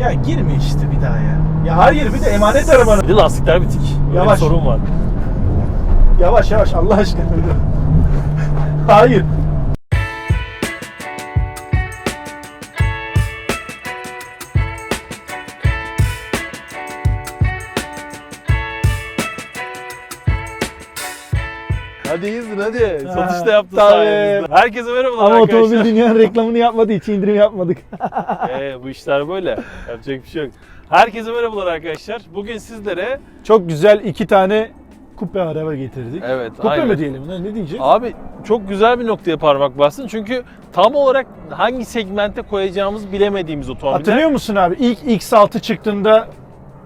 Ya girme işte bir daha ya. Ya hayır bir de emanet arabanın. Bir de lastikler bitik. Yavaş. bir sorun var. Yavaş yavaş Allah aşkına. hayır. Hadi. Ha, Satışta yaptın tabii. sayenizde. Herkese merhabalar Ama arkadaşlar. otomobil dünyanın reklamını yapmadığı için indirim yapmadık. Ee, bu işler böyle. Yapacak bir şey yok. Herkese merhabalar arkadaşlar. Bugün sizlere Çok güzel iki tane kupe araba getirdik. Evet, Kupe aynen. mi diyelim? Ne, ne diyeceğiz? Abi çok güzel bir noktaya parmak bastın. Çünkü tam olarak hangi segmente koyacağımızı bilemediğimiz otomobiller. Hatırlıyor musun abi? İlk X6 çıktığında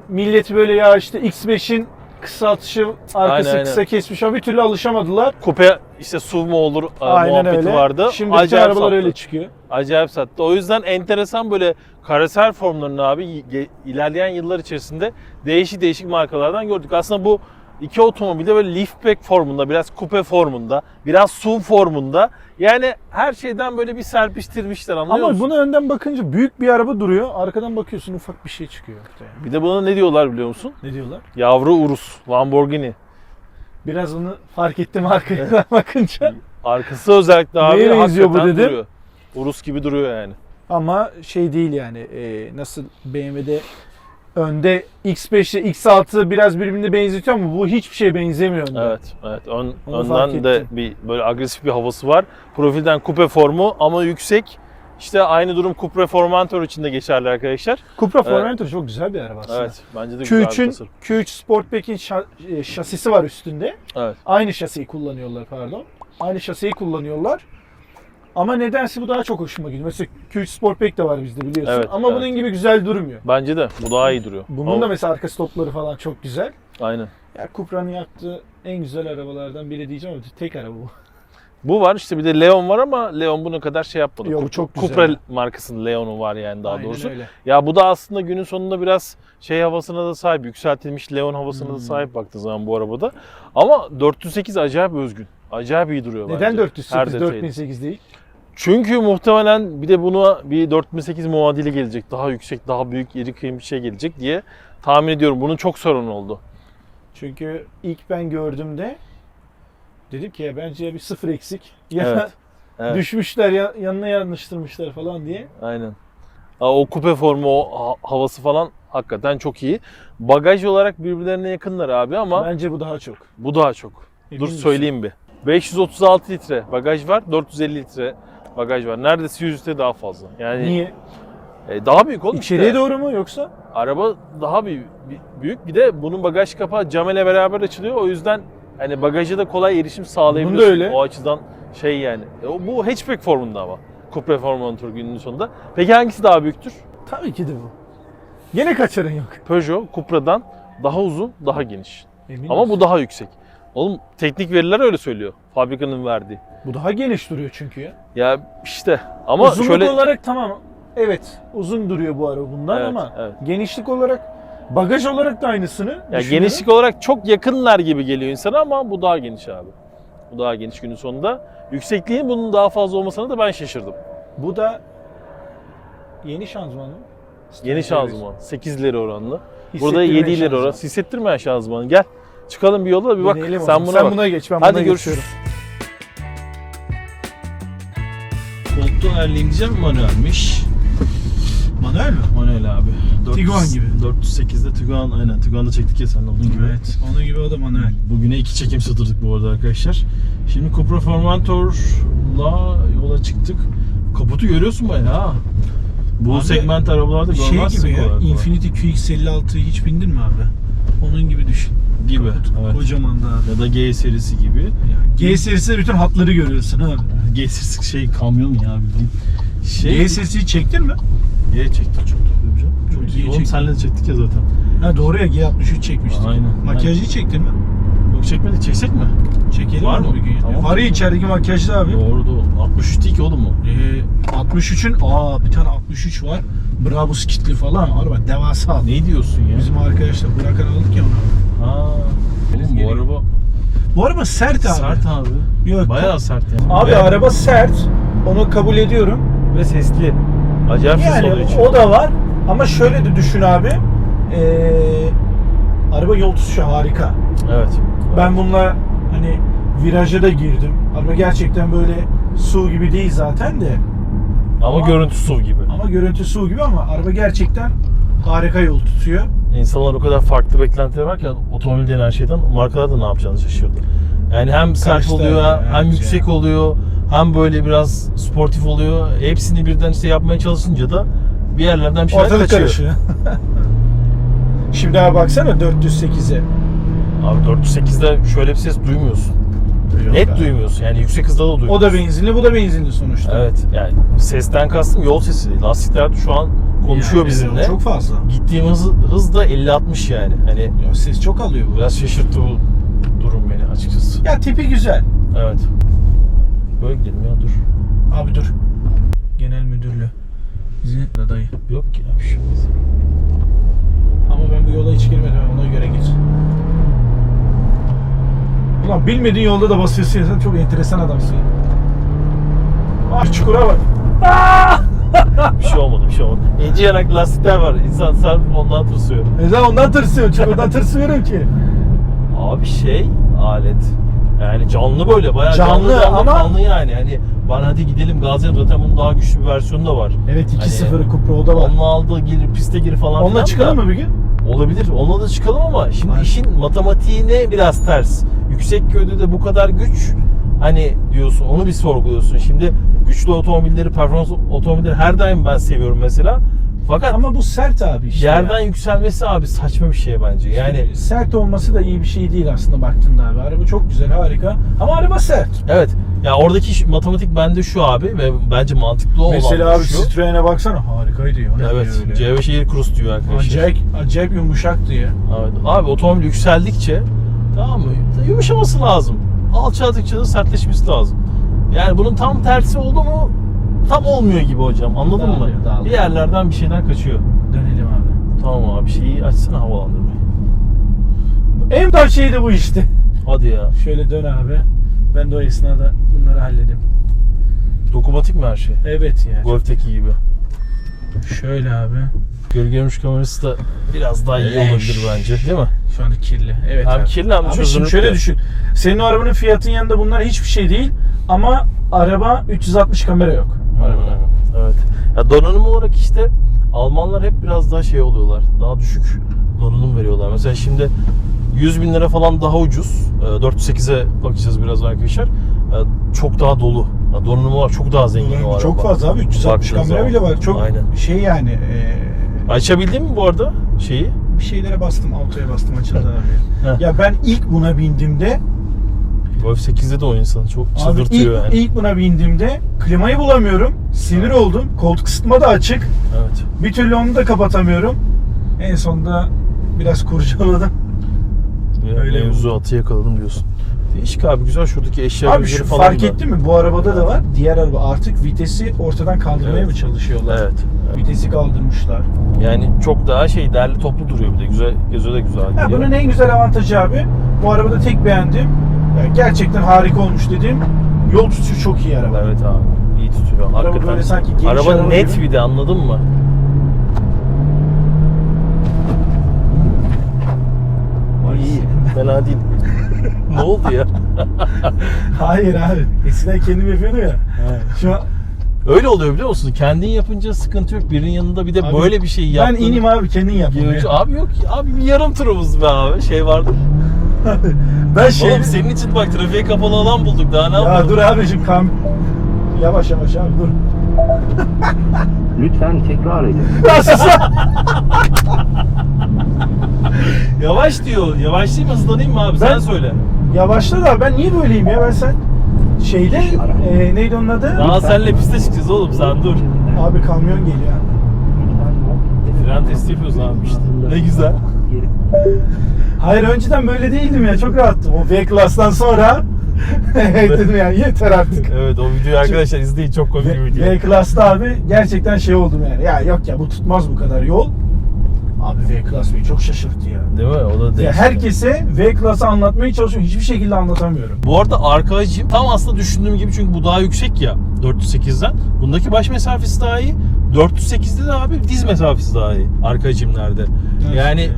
millet böyle ya işte X5'in kısaltışı arkası Aynen, kısa kesmiş ama bir türlü alışamadılar. Kupe işte SUV mu olur e, Aynen muhabbeti öyle. vardı. Şimdi Acayip arabalar sattı. öyle çıkıyor. Acayip sattı. O yüzden enteresan böyle karoser formlarını abi ilerleyen yıllar içerisinde değişik değişik markalardan gördük. Aslında bu iki otomobilde böyle liftback formunda, biraz kupe formunda, biraz SUV formunda. Yani her şeyden böyle bir serpiştirmişler anlıyor Ama musun? bunu önden bakınca büyük bir araba duruyor. Arkadan bakıyorsun ufak bir şey çıkıyor ortaya. Bir de buna ne diyorlar biliyor musun? Ne diyorlar? Yavru Urus, Lamborghini. Biraz onu fark ettim arkaya bakınca. Arkası özellikle abi Neye benziyor bu hakikaten dedim? duruyor. Urus gibi duruyor yani. Ama şey değil yani e, nasıl BMW'de önde X5 ile X6 biraz birbirine benzetiyor ama bu hiçbir şeye benzemiyor. önde. Evet, evet. Ön, Onu önden de bir böyle agresif bir havası var. Profilden kupe formu ama yüksek. İşte aynı durum Cupra Formentor için de geçerli arkadaşlar. Cupra Formentor çok güzel bir araba aslında. Evet, bence de güzel bir Q3'ün tasarım. Q3 Sportback'in şa- e, şasisi var üstünde. Evet. Aynı şasiyi kullanıyorlar pardon. Aynı şasiyi kullanıyorlar. Ama nedense bu daha çok hoşuma gidiyor. Mesela Q3 Sportback de var bizde biliyorsun. Evet, Ama evet. bunun gibi güzel durmuyor. Bence de bu daha iyi duruyor. Bunun da O- mesela arka stopları falan çok güzel. Aynen. Ya Cupra'nın yaptığı en güzel arabalardan biri diyeceğim ama tek araba bu. Bu var işte bir de Leon var ama Leon bunu kadar şey yapmadı. Bu Cup- çok güzel. Cupra markasının Leon'u var yani daha Aynen doğrusu. öyle. Ya bu da aslında günün sonunda biraz şey havasına da sahip, yükseltilmiş Leon havasına Hmm. da sahip baktığın zaman bu arabada. Ama 408 acayip özgün. Acayip iyi duruyor Neden bence. 408 Her detayı. 4008 değil? Çünkü muhtemelen bir de buna bir 4008 muadili gelecek. Daha yüksek, daha büyük, iri kıyım bir şey gelecek diye tahmin ediyorum. Bunun çok sorun oldu. Çünkü ilk ben gördüğümde dedim ki ya bence bir sıfır eksik ya Evet, evet. düşmüşler ya, yanına yanlıştırmışlar falan diye. Aynen. O kupe formu, o ha- havası falan hakikaten çok iyi. Bagaj olarak birbirlerine yakınlar abi ama Bence bu daha çok. bu daha çok. Emin Dur misin? söyleyeyim bir. 536 litre bagaj var, 450 litre bagaj var. Neredeyse 100 litre daha fazla. Yani Niye? e, daha büyük oğlum İçeriye işte. doğru mu yoksa? Araba daha bir- büyük. Bir de bunun bagaj kapağı cam ile beraber açılıyor. O yüzden hani bagaja da kolay erişim sağlayabiliyorsun. öyle. O açıdan şey yani. E, bu hatchback formunda ama. Coupe Formentor günün sonunda. Peki hangisi daha büyüktür? Tabii ki de bu. Gene kaçarın yok. Peugeot Cupra'dan daha uzun, daha geniş. Emin Ama misin? bu daha yüksek. Oğlum teknik veriler öyle söylüyor. Fabrikanın verdiği. bu daha geniş duruyor çünkü ya. Ya işte ama Uzunluk şöyle olarak tamam. Evet uzun duruyor bu araba bundan Evet, ama evet. genişlik olarak bagaj olarak da aynısını ya genişlik olarak çok yakınlar gibi geliyor insana ama bu daha geniş abi. Bu daha geniş günün sonunda. Yüksekliğin bunun daha fazla olmasına da ben şaşırdım. Bu da yeni şanzıman mı? Yeni şanzıman. 8 ileri oranlı. Burada Hissettirmeyen 7 ileri şanzıman. oranlı. Hissettirmeyen şanzıman. Gel. Çıkalım bir yola bir bak. Deneyelim Sen buna Sen bak. buna geç ben Hadi buna görüşürüz. geçiyorum. Koltuğu erleyeceğim manuelmiş. Manuel mi? Manuel abi. Tiguan gibi. 408'de Tiguan aynen. Tiguan'da çektik ya sen onun gibi. Evet. Onun gibi o da manuel. Bugüne iki çekim satırdık bu arada arkadaşlar. Şimdi Cupra Formentor'la yola çıktık. Kaputu görüyorsun bayağı ha. Bu Abi, segment arabalarda Şey görmezsin gibi ya, kolay kolay. Infiniti QX56'yı hiç bindin mi abi? Onun gibi düşün. gibi. Evet. Kocaman da. Ya da G serisi gibi. G serisinde bütün hatları görüyorsun abi. G serisi şey kamyon ya bildiğin. Şey, G serisiyi çektin mi? G çektik çok tabii canım. Çok iyi. Oğlum senle de çektik ya zaten. Ha doğru ya G63 çekmiştik. Aynen. Makyajı çektin mi? Yok çekmedik. Çeksek mi? Çekelim Var mı? bir gün? Tamam. Var ya içerideki makyajlı abi. Doğru doğru. 63 değil ki oğlum o. Ee, 63'ün aa bir tane 63 var. Bravo skitli falan. Araba devasa. Ne diyorsun ya? Bizim arkadaşlar bırakan aldık ya onu. Ha. Oğlum bu araba Bu araba sert abi. sert abi. Yok. Bayağı sert yani. Abi Ve- araba sert. Onu kabul ediyorum. ve sesli. Acayip ses oluyor Yani o da var. Ama şöyle de düşün abi. Ee, araba yol tutuşu harika. Evet. Ben bununla hani viraja da girdim. Araba gerçekten böyle su gibi değil zaten de. Ama, Ama- görüntü su gibi. Ama görüntü su gibi ama araba gerçekten harika yol tutuyor. İnsanlar o kadar farklı beklentileri var ki otomobil denen şeyden markalar da ne yapacağını şaşırdı. Yani hem sert oluyor, hem evet yüksek oluyor, hem böyle biraz sportif oluyor. Hepsini birden işte yapmaya çalışınca da bir yerlerden bir şeyler Ortalık kaçıyor. karışıyor. Şimdi abi baksana 408'e. Abi 408'de şöyle bir ses duymuyorsun. Net abi. duymuyorsun. Yani yüksek hızda da duymuyorsun. O da benzinli, bu da benzinli sonuçta. Evet. Yani sesten kastım yol sesi. Lastikler şu an konuşuyor Yani bizimle. Çok fazla. Gittiğim hız, hız da 50-60 yani. Hani Ya ses çok alıyor bu. biraz şaşırttı bu durum beni açıkçası. Ya tipi güzel. Evet. Böyle gidelim ya dur. Abi dur. Genel müdürlüğü. İzin da dayı. Yok ki ya bir şey. Ama ben bu yola hiç girmedim ona göre geç. Ulan bilmediğin yolda da basıyorsun ya sen çok enteresan adamsın. Ah çukura bak. Bir şey olmadı bir şey olmadı. İnce yanaklı lastikler var. İnsan sırf ondan tırsıyor. Neden ondan tırsıyorsun? Çukurdan tırsıyorum ki. Abi şey alet. Yani canlı böyle bayağı canlı, Canlı canlı, ama- canlı yani. Hani bana hadi gidelim Gaziantep zaten bunun daha güçlü bir versiyonu da var. Evet 2-0 Hani Cupra'da var. Onunla aldı gir piste gir falan Onunla çıkalım da- mı bir gün? Olabilir. Onunla da çıkalım ama şimdi Aynen. işin matematiğine biraz ters. Yüksek köyde de bu kadar güç hani diyorsun onu bir sorguluyorsun. Şimdi güçlü otomobilleri, performans otomobilleri her daim ben seviyorum mesela. Fakat Ama bu sert abi işte. yerden ya. yükselmesi abi saçma bir şey bence. Yani sert olması da iyi bir şey değil aslında baktığında abi. Araba çok güzel, harika. Ama araba sert. evet. Ya oradaki matematik bende şu abi ve bence mantıklı olan Mesela abi şu. Citroen'e baksana harikaydı ya. Ne Evet. diyor öyle? C5 Air Cruise diyor arkadaşlar. Acayip, acayip yumuşaktı ya. Evet. Abi otomobil yükseldikçe tamam mı? Yumuşaması lazım. Alçaldıkça da sertleşmesi lazım. Yani bunun tam tersi oldu mu tam olmuyor gibi hocam. Anladın mı? Dağılıyor, dağılıyor. Bir yerlerden bir şeyler kaçıyor. Dönelim abi. Tamam abi şeyi açsana havalandırmayı. En baş şey de bu işte. Hadi ya. Şöyle dön abi. Ben de o esnada bunları halledeyim. Dokunmatik mi her şey? Evet ya. Golf'teki gibi. Şöyle abi. Gölge görmüş kamerası da biraz daha iyi olabilir bence değil mi? Şu anda kirli. Evet Hem abi. kirli hem Abi çözünürlük şimdi şöyle de. düşün. Senin o arabanın fiyatın yanında bunlar hiçbir şey değil. Ama araba 360 kamera yok. Arabada. Hmm, Evet. Ya donanım olarak işte Almanlar hep biraz daha şey oluyorlar. Daha düşük donanım veriyorlar. Mesela şimdi 100 bin lira falan daha ucuz. Ee, 408'e bakacağız biraz arkadaşlar. Ee, Çok daha dolu. Ya Donanım olarak çok daha zengin o araba. Çok fazla abi. 360 Baktığın kamera zaman. bile var. Çok Aynen. şey yani. e, Açabildin mi bu arada şeyi? bir şeylere bastım. Autoya bastım açıldı abi. Ya ben ilk buna bindiğimde Golf 8'de de o insanı çok Abi çıldırtıyor ilk, yani. ilk buna bindiğimde klimayı bulamıyorum. Sinir oldum. Koltuk ısıtma da açık. Evet. Bir türlü onu da kapatamıyorum. En sonunda biraz kurcaladım. Öyle mevzu atı yakaladım diyorsun. Değişik abi güzel şuradaki eşya Abi şu falan fark da. ettin mi? Bu arabada da var. Diğer araba artık vitesi ortadan kaldırmaya Evet. mı çalışıyorlar? Evet. Vitesi kaldırmışlar. Yani çok daha şey değerli toplu duruyor bir de güzel gözü de güzel. Ya bunun en güzel avantajı abi. Bu arabada tek beğendim. Ya gerçekten harika olmuş dediğim yol tutuşu çok iyi araba. Evet abi. iyi tutuyor. Araba Hakikaten. böyle sanki geniş araba net gibi. bir de anladın mı? Vay İyi. senin. Fena değil. ne oldu ya? Hayır abi. Eskiden kendim yapıyordum ya. Şu an Öyle oluyor biliyor musun? Kendin yapınca sıkıntı yok. Birinin yanında bir de Abi, böyle bir şey ben yaptın. ineyim abi kendin yap. ya. Abi yok ya. Abi bir yarım turumuz be abi. Şey vardı. Ben şey... Oğlum senin için bak trafiğe kapalı alan bulduk. Daha ne Ya yapalım? dur abicim kam... Yavaş yavaş abi dur. Lütfen tekrar edin. Nasılsın? Yavaş diyor. Yavaşlayayım hızlanayım mı abi? Ben- Sen söyle. Yavaşla da ben niye böyleyim ya ben sen... Şeyde e, neydi onun adı? Daha senle piste çıkacağız oğlum sen dur. Abi kamyon geliyor. Fren testi yapıyoruz abi işte. Ne güzel. Hayır önceden böyle değildim ya çok rahattım. O V-Class'tan sonra dedim yani yeter artık. Evet o videoyu arkadaşlar izleyin çok komik bir video. V-Class'ta abi gerçekten şey oldum yani. Ya yok ya bu tutmaz bu kadar yol. Abi V-Class beni çok şaşırttı ya. Değil mi? O da Ya herkese V-Class'ı anlatmaya çalışıyorum. Hiçbir şekilde anlatamıyorum. Bu arada arka hacim tam aslında düşündüğüm gibi çünkü bu daha yüksek ya 408'den. Bundaki baş mesafesi daha iyi. 408'de de abi diz mesafesi daha iyi arka hacimlerde. Yani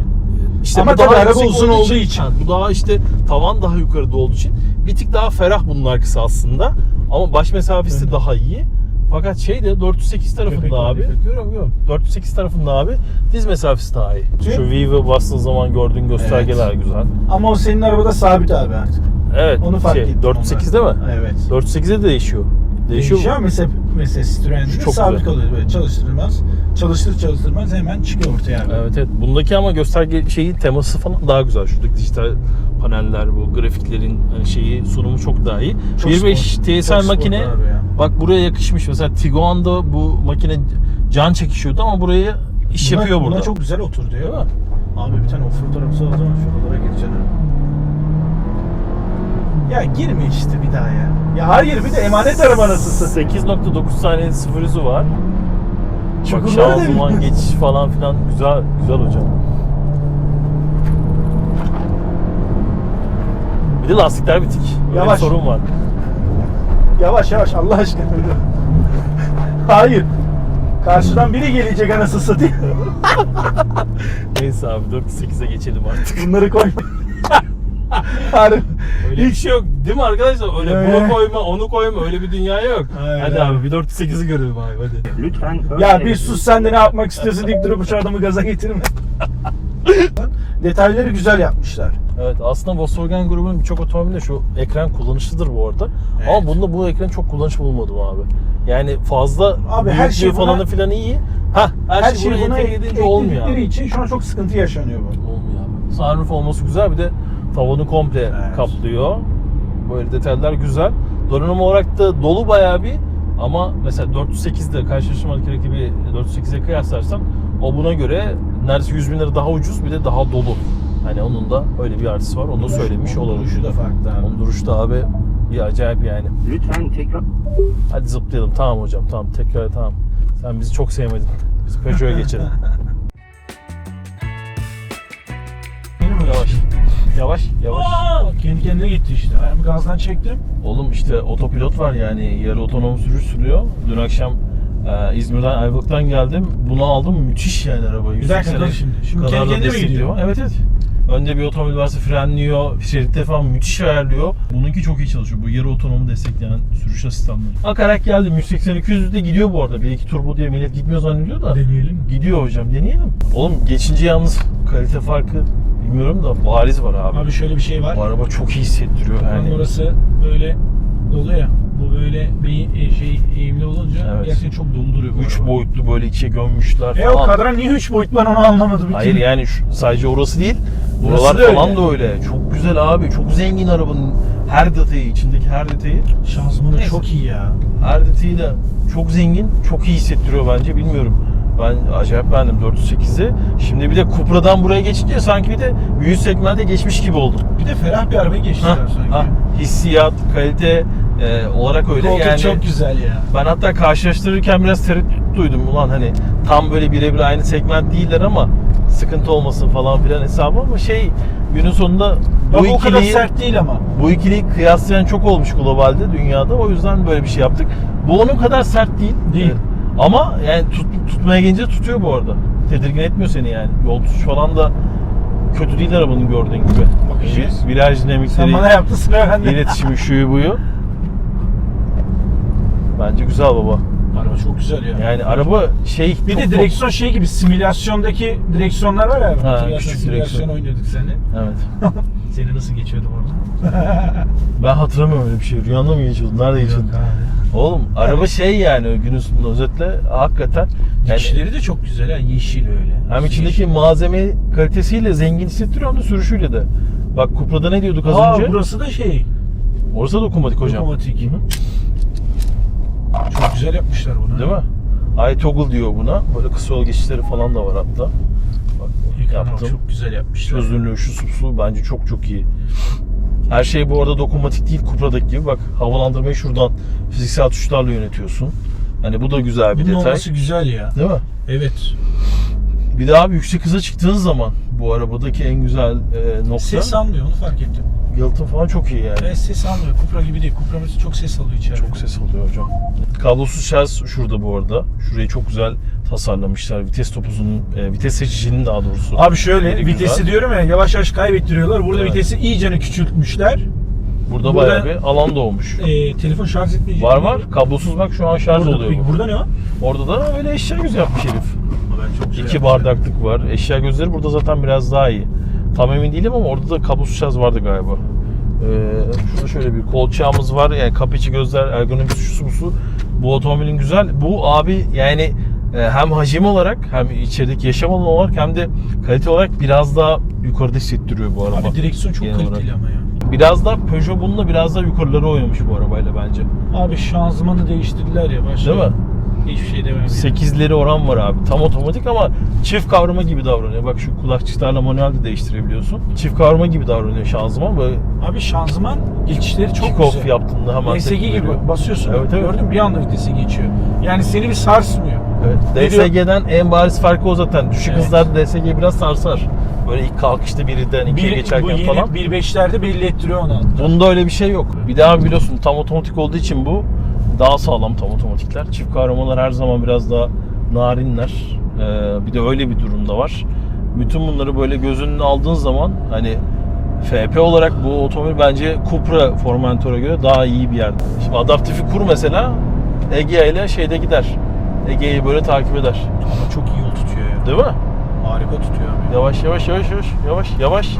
işte Ama bu tabii daha araba yüksek uzun olduğu için. Ha, bu daha işte tavan daha yukarıda olduğu için bir tık daha ferah bunun arkası aslında. Ama baş mesafesi daha iyi. Fakat şey de 408 tarafında Köpek abi. Görüyorum görüyorum. 408 tarafında abi diz mesafesi daha iyi. Tüm- Şu Vive'e bastığın zaman gördüğün göstergeler güzel. Ama o senin arabada sabit abi artık. Evet. Onu fark şey, ettim. 408'de mi? ondan. Evet. 408'de de değişiyor. Değişiyor. Değişiyor mu? mesela, mesela Citroen'de sabit güzel. kalıyor böyle çalıştırılmaz. Çalıştır çalıştırmaz hemen çıkıyor ortaya abi. Evet evet. Bundaki ama gösterge şeyi teması falan daha güzel. Şuradaki dijital paneller, bu grafiklerin hani şeyi sunumu çok daha iyi. Çok 1.5 spor- TSI makine. Bak buraya yakışmış. Mesela Tiguan'da bu makine can çekişiyordu ama buraya iş Buna- yapıyor buna burada. çok güzel. Değil mi? Abi bir tane offroad arabası alacağım şuralara gireceksin. Ya girme işte bir daha ya. Ya hayır bir de emanet araba nasılsın? 8.9 saniye sıfır hızı var. Bak da şanzıman geçiş falan filan güzel güzel hocam. Bir de lastikler bitik. Böyle Yavaş. sorun var. Yavaş yavaş Allah aşkına. hayır. Karşıdan biri gelecek anasını satayım. Neyse abi 408'e geçelim artık. Bunları koy. Harbi. Öyle bir şey yok değil mi arkadaşlar? Öyle Öyle. bunu koyma, onu koyma öyle bir dünya yok. Aynen. Hadi abi bir 408'i görelim abi hadi. Lütfen Ya bir sus sen de ne yapmak istiyorsun deyip durup şu adamı gaza getirme. Detayları güzel yapmışlar. Evet aslında Volkswagen grubunun birçok otomobilde şu ekran kullanışlıdır bu arada. Evet. Ama bunda bu ekran çok kullanış bulmadım abi. Yani fazla Abi her şey buna- falanı filan iyi. Ha her, Her şey, şey buna buna edince olmuyor abi. için şu an çok sıkıntı yaşanıyor bu. Olmuyor abi. Sunroof olması güzel bir de tavanı komple Evet. kaplıyor. Böyle detaylar güzel. Donanım olarak da dolu bayağı bir ama mesela 408'de karşılaştırmalık rakibi 408'e kıyaslarsan o buna göre neredeyse 100 bin lira daha ucuz bir de daha dolu. Hani onun da öyle bir artısı var. Onu da söylemiş Onun olalım. duruşu da farklı abi. Onun duruşu da abi bir acayip yani. lütfen tekrar Hadi zıplayalım. Tamam hocam tamam tekrar tamam. Sen bizi çok sevmedin. Biz Peugeot'a geçelim. Yavaş. Yavaş, yavaş. Aa, bak kendi kendine gitti işte. Ayağımı gazdan çektim. Oğlum işte otopilot var yani yarı otonom sürüş sürüyor. Dün akşam e, İzmir'den Ayvalık'tan geldim. Bunu aldım. Müthiş yani araba. 180'e dur şimdi. Şimdi kadar kendi kendine mi gidiyor? Evet evet. Önde bir otomobil varsa frenliyor, şeritte falan müthiş ayarlıyor. Bununki çok iyi çalışıyor. Bu yarı otonomu destekleyen sürüş asistanları. Akarak geldim. 180-200'de gidiyor bu arada. Bir iki turbo diye millet gitmiyor zannediyor da. Deneyelim. Gidiyor hocam deneyelim. Oğlum geçince yalnız kalite farkı bilmiyorum da bariz var abi. Abi şöyle bir şey var. Bu araba çok iyi hissettiriyor Yani yani. orası böyle dolu ya. Bu böyle beyin e, şey eğimli olunca Evet. gerçekten çok dolu duruyor bu Üç araba. boyutlu böyle ikiye gömmüşler E o falan. kadran niye 3 boyut ben onu anlamadım. Bir Hayır yani şu, sadece orası değil. Burası Buralar da öyle. falan da öyle. Çok güzel abi. Çok zengin arabanın her detayı, içindeki her detayı. Şanzımanı Neyse. çok iyi ya. Her detayı da çok zengin, çok iyi hissettiriyor bence. Bilmiyorum. Ben acayip beğendim 408'i. Şimdi bir de Cupra'dan buraya geçince sanki bir de büyük segmente geçmiş gibi oldum. Bir de ferah bir araba geçtiler Ha, sanki. ha, hissiyat, kalite e, olarak öyle. Koltuk yani çok güzel ya. Ben hatta karşılaştırırken biraz tereddüt duydum. Ulan hani tam böyle birebir aynı segment değiller ama sıkıntı olmasın falan filan hesabı ama şey günün sonunda bu o kadar ikiliyi, sert değil ama. bu ikiliyi kıyaslayan çok olmuş globalde dünyada. O yüzden böyle bir şey yaptık. Bu onun kadar sert değil. Değil. Ee, Ama yani tut, tutmaya gelince tutuyor bu arada. Tedirgin etmiyor seni yani. Yol tutuş falan da kötü değil arabanın gördüğün gibi. Bakacağız. Viraj Sen dinamikleri, bana yaptın sıra bende. iletişimi, şuyu buyu. Bence güzel baba. Araba çok güzel ya. Yani araba şey bir de direksiyon şey gibi simülasyondaki direksiyonlar var ya. Hatırlarsan küçük simülasyon direksiyon. oynuyorduk seninle. Evet. Seni nasıl geçiyordum orada? Ben hatırlamıyorum öyle bir şey. Rüyanda mı geçiyordun? Nerede geçiyordun? Oğlum araba şey yani günün sonunda özetle hakikaten yani İçleri de çok güzel ha. Yeşil öyle. hem içindeki malzeme kalitesiyle zengin hissettiriyor hem de sürüşüyle de. Bak Cupra'da ne diyorduk az Aa, önce? burası da şey. Orası da dokunmatik hocam. Dokunmatik. Hı hı. Çok güzel yapmışlar bunu. Değil mi? Toggle diyor buna. Böyle kısa yol geçişleri falan da var hatta. Bak Ekranı yaptım. çok güzel yapmışlar. Çözünürlüğü şu su bence çok çok iyi. Her şey bu arada dokunmatik değil Cupra'daki gibi. Bak havalandırmayı şuradan fiziksel tuşlarla yönetiyorsun. Hani bu da güzel bir Bunun detay. olması güzel ya. Değil mi? Evet. Bir de abi yüksek hıza çıktığın zaman bu arabadaki en güzel e, nokta Ses almıyor onu fark ettim. Yalıtım falan çok iyi yani. Evet, ses almıyor. Cupra gibi değil. Mesela çok ses alıyor içeride. Çok ses alıyor hocam. Kablosuz şarj şurada bu arada. Şurayı çok güzel tasarlamışlar. Vites topuzunun, e, vites seçicinin daha doğrusu. Abi şöyle Yeri vitesi güzel. diyorum ya yavaş yavaş kaybettiriyorlar. Burada Evet. vitesi iyicene küçültmüşler. Burada, bayağı bir alan doğmuş. Ee, telefon şarj etmeyecek. Var var. Kablosuz bak şu an şarj Burada, oluyor. peki bu. burada ne var? Orada da öyle eşya gözü yapmış herif. Ben çok İki bardaklık var. Eşya gözleri burada zaten biraz daha iyi. Tam emin değilim ama orada da kablosuz şarj vardı galiba. Ee, şurada şöyle bir kolçağımız var. Yani kapı içi gözler, ergonomisi şusu busu. Bu otomobilin güzel. Bu abi yani e, hem hacim olarak hem içerideki yaşam alanı olarak hem de kalite olarak biraz daha yukarıda hissettiriyor bu araba. Abi direksiyon çok Genel kaliteli olarak. ama ya. Biraz da Peugeot bununla biraz daha yukarılara oynamış bu arabayla bence. Abi şanzımanı değiştirdiler ya başta. Değil mi? Hiçbir şey demem. 8'leri oran var abi. Tam otomatik ama çift kavrama gibi davranıyor. Bak şu kulakçıklarla manuel de değiştirebiliyorsun. Çift kavrama gibi davranıyor şanzıman. Böyle Abi şanzıman geçişleri çok kick güzel. yaptığında hemen DSG tepki gibi veriyor. basıyorsun. Evet, evet. Gördün mü? Bir anda vitesi geçiyor. Yani seni bir sarsmıyor. Evet. Veriyor. DSG'den en bariz farkı o zaten. Düşük Evet. hızlarda DSG biraz sarsar. Böyle ilk kalkışta birden ikiye Bir, bu geçerken yeni falan. 1.5'lerde belli ettiriyor onu. Bunda öyle bir şey yok. Bir daha biliyorsun tam otomatik olduğu için bu daha sağlam tam otomatikler. Çift kavramalar her zaman biraz daha narinler. Ee, bir de öyle bir durum da var. Bütün bunları böyle göz önüne aldığın zaman hani FP olarak bu otomobil bence Cupra Formentor'a göre daha iyi bir yerde. Şimdi adaptifi kur mesela Egea ile şeyde gider. Egea'yı böyle takip eder. Ama çok iyi yol tutuyor ya. Değil mi? Harika tutuyor abi. Yavaş yavaş yavaş yavaş yavaş yavaş.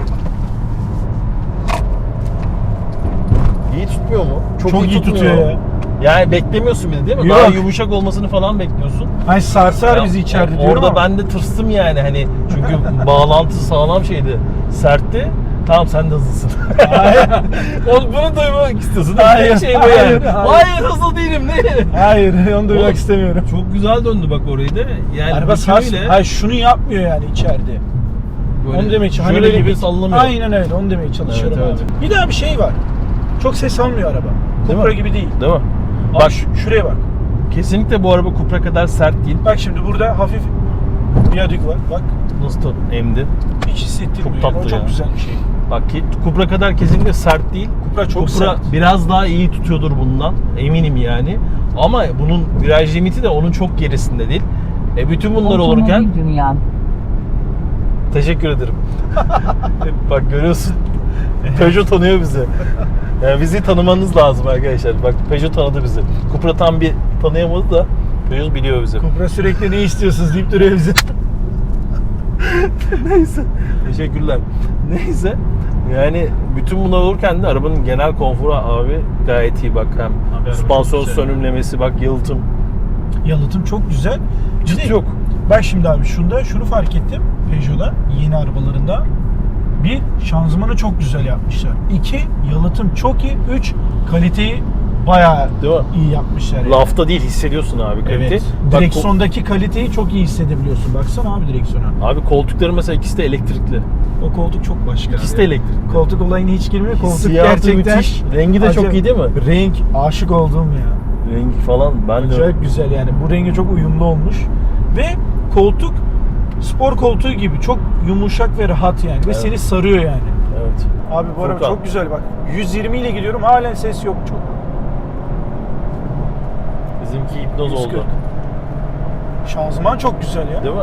İyi tutmuyor mu? Çok, iyi tutuyor ya. Yani beklemiyorsun bir de değil mi? Yok. Daha yumuşak olmasını falan bekliyorsun. Hani sarsar Ya, bizi içeride diyorum Orada ama. ben de tırstım yani hani çünkü bağlantı sağlam şeydi. Sertti. Tamam sen de hızlısın. o, bunu duymak istiyorsun. Hayır, Şey bu hayır, yani. hayır. Hayır hızlı değilim ne? Hayır onu duymak Oğlum, istemiyorum. Çok güzel döndü bak orayı da. Yani Araba sars. bütünüyle Hayır şunu yapmıyor yani içeride. böyle onu demeye çalışıyorum. şöyle gibi sallamıyor. Aynen öyle onu demeye çalışıyorum Evet, evet. abi. Bir daha bir şey var. Çok ses almıyor araba. Mi? gibi değil. Değil mi? Bak Bak şu- şuraya bak. kesinlikle bu araba Cupra kadar sert değil. Bak şimdi burada hafif viyadük var. Bak Nasıl da emdi. hiç hissettirmiyor. Çok yani. tatlı O çok ya. güzel bir şey. Bak ki Cupra kadar kesinlikle sert değil. Cupra çok Cupra sert. biraz daha iyi tutuyordur bundan. Eminim yani. Ama bunun viraj limiti de onun çok gerisinde değil. E bütün bunlar olurken Otomobil Dünya. teşekkür ederim. Bak görüyorsun. Peugeot tanıyor bizi. Yani bizi tanımanız lazım arkadaşlar. Bak Peugeot tanıdı bizi. Cupra tam bir tanıyamadı da Peugeot biliyor bizi. Cupra sürekli ne istiyorsunuz deyip duruyor bize. Neyse. Teşekkürler. Neyse. Yani bütün bunlar olurken de arabanın genel konforu abi gayet iyi bak hem araba süspansiyon çok güzel. sönümlemesi bak yalıtım Yalıtım çok güzel. Bir çıt yok. Bak şimdi abi şunda şunu fark ettim Peugeot'da yeni arabalarında. Bir şanzımanı çok güzel yapmışlar. İki yalıtım çok iyi. Üç kaliteyi bayağı Değil mi? iyi yapmışlar. yani. Lafta değil hissediyorsun abi kalite. Evet. Bak, Direksiyondaki kaliteyi çok iyi hissedebiliyorsun. Baksana abi direksiyona. abi koltukları mesela ikisi de elektrikli. O koltuk çok başka. İkisi abi. de elektrikli. Koltuk olayına hiç girmiyor. Koltuk Hissiyatı gerçekten müthiş. Rengi de çok iyi değil mi? Renk aşık olduğum ya. Rengi falan ben de Acayip güzel yani. Bu renge çok uyumlu olmuş. Ve koltuk spor koltuğu gibi çok yumuşak ve rahat yani. Ve Evet. seni sarıyor yani. Evet. Abi bu araba çok güzel bak. 120 ile gidiyorum halen ses yok çok. Bizimki hipnoz 140. oldu. Şanzıman çok güzel ya. Değil mi?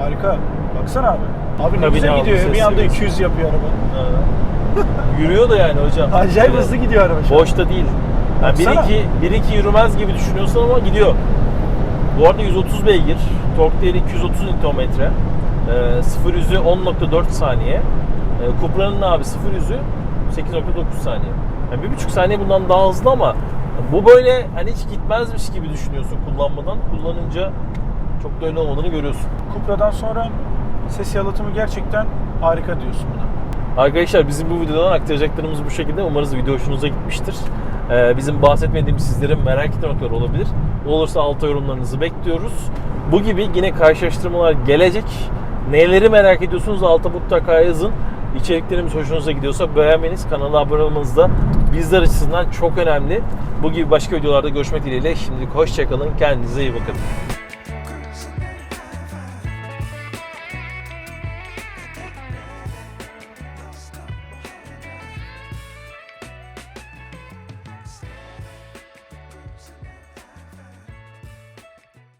Harika. Baksana abi. Abi ne güzel gidiyor ya. Bir anda seviyesi. 200 yapıyor araba. Yürüyor da yani hocam. Acayip hızlı gidiyor araba şu. Boşta değil. Yani Baksana. 1-2 1-2 yürümez gibi düşünüyorsun ama gidiyor. Bu arada 130 beygir, tork değeri 230 Nm. Ee, 0 yüzü 10.4 saniye. Ee, Cupra'nın abi 0 yüzü 8.9 saniye. Yani 1.5 saniye bundan daha hızlı ama bu böyle hani hiç gitmezmiş gibi düşünüyorsun kullanmadan. Kullanınca çok da öyle olmadığını görüyorsun. Cupra'dan sonra ses yalıtımı gerçekten harika diyorsun buna. Arkadaşlar bizim bu videodan aktaracaklarımız bu şekilde. Umarız video hoşunuza gitmiştir. Ee, bizim bahsetmediğimiz sizlerin merak ettiği noktalar olabilir. Olursa alta yorumlarınızı bekliyoruz. Bu gibi yine karşılaştırmalar gelecek. Neleri merak ediyorsunuz alta mutlaka yazın. İçeriklerimiz hoşunuza gidiyorsa beğenmeniz, kanala abone olmanız da bizler açısından çok önemli. Bu gibi başka videolarda görüşmek dileğiyle. Şimdilik hoşçakalın. Kendinize iyi bakın.